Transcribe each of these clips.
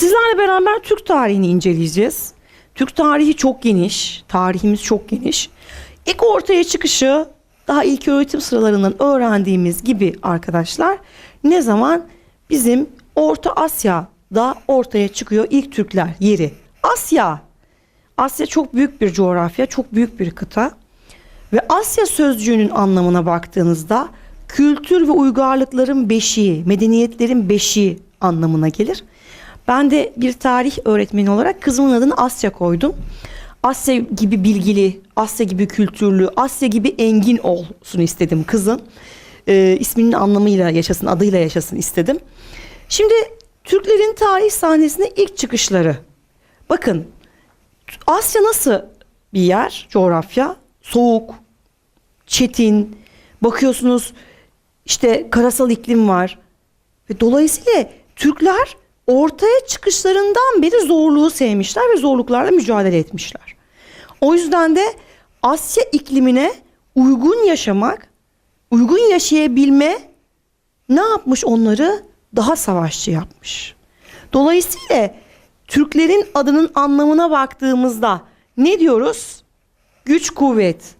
Sizlerle beraber Türk tarihini inceleyeceğiz. Türk tarihi çok geniş, tarihimiz çok geniş. İlk ortaya çıkışı daha ilk öğretim sıralarından öğrendiğimiz gibi arkadaşlar ne zaman bizim Orta Asya'da ortaya çıkıyor ilk Türkler yeri. Asya. Asya çok büyük bir coğrafya, çok büyük bir kıta. Ve Asya sözcüğünün anlamına baktığınızda kültür ve uygarlıkların beşiği, medeniyetlerin beşiği anlamına gelir. Ben de bir tarih öğretmeni olarak kızımın adını Asya koydum. Asya gibi bilgili, Asya gibi kültürlü, Asya gibi engin olsun istedim kızın. Ee, isminin anlamıyla yaşasın, adıyla yaşasın istedim. Şimdi Türklerin tarih sahnesine ilk çıkışları. Bakın Asya nasıl bir yer, coğrafya? Soğuk, çetin, bakıyorsunuz işte karasal iklim var. Ve dolayısıyla Türkler ortaya çıkışlarından beri zorluğu sevmişler ve zorluklarla mücadele etmişler. O yüzden de Asya iklimine uygun yaşamak, uygun yaşayabilme ne yapmış onları? Daha savaşçı yapmış. Dolayısıyla Türklerin adının anlamına baktığımızda ne diyoruz? Güç kuvvet.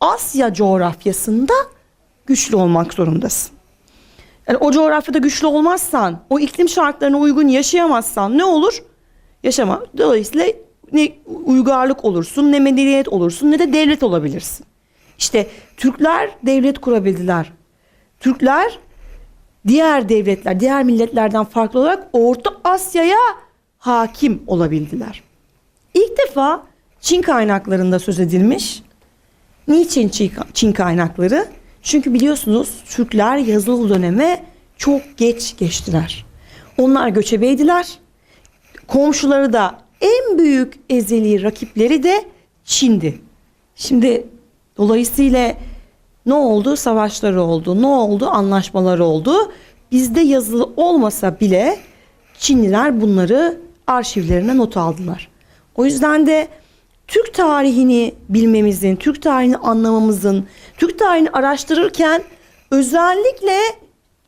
Asya coğrafyasında güçlü olmak zorundasın. Yani o coğrafyada güçlü olmazsan, o iklim şartlarına uygun yaşayamazsan ne olur? Yaşama. Dolayısıyla ne uygarlık olursun, ne medeniyet olursun, ne de devlet olabilirsin. İşte Türkler devlet kurabildiler. Türkler diğer devletler, diğer milletlerden farklı olarak Orta Asya'ya hakim olabildiler. İlk defa Çin kaynaklarında söz edilmiş. Niçin Çin- kaynakları? Çünkü biliyorsunuz Türkler yazılı döneme çok geç geçtiler. Onlar göçebeydiler. Komşuları da en büyük ezeli rakipleri de Çin'di. Şimdi dolayısıyla ne oldu? Savaşları oldu. Ne oldu? Anlaşmaları oldu. Bizde yazılı olmasa bile Çinliler bunları arşivlerine not aldılar. O yüzden de Türk tarihini bilmemizin, Türk tarihini anlamamızın, Türk tarihini araştırırken özellikle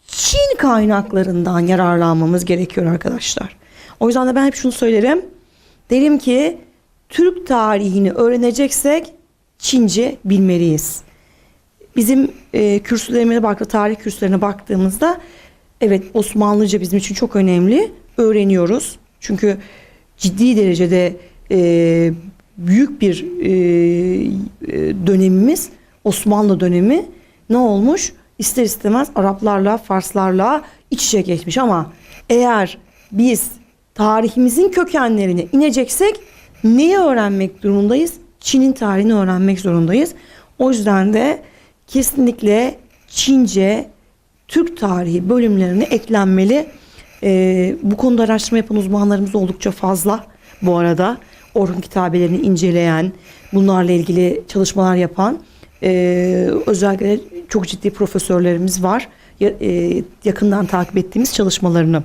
Çin kaynaklarından yararlanmamız gerekiyor arkadaşlar. O yüzden de ben hep şunu söylerim. Derim ki Türk tarihini öğreneceksek Çince bilmeliyiz. Bizim e, kürsülerime bak, tarih kürsülerine baktığımızda evet Osmanlıca bizim için çok önemli. Öğreniyoruz. Çünkü ciddi derecede e, büyük bir e, e, dönemimiz Osmanlı dönemi ne olmuş? İster istemez Araplarla, Farslarla iç içe geçmiş ama eğer biz tarihimizin kökenlerine ineceksek neyi öğrenmek durumundayız? Çin'in tarihini öğrenmek zorundayız. O yüzden de kesinlikle Çince Türk tarihi bölümlerine eklenmeli. Ee, bu konuda araştırma yapan uzmanlarımız oldukça fazla bu arada. Orhun kitabelerini inceleyen, bunlarla ilgili çalışmalar yapan ee, özellikle çok ciddi profesörlerimiz var. Ya- e, yakından takip ettiğimiz çalışmalarını.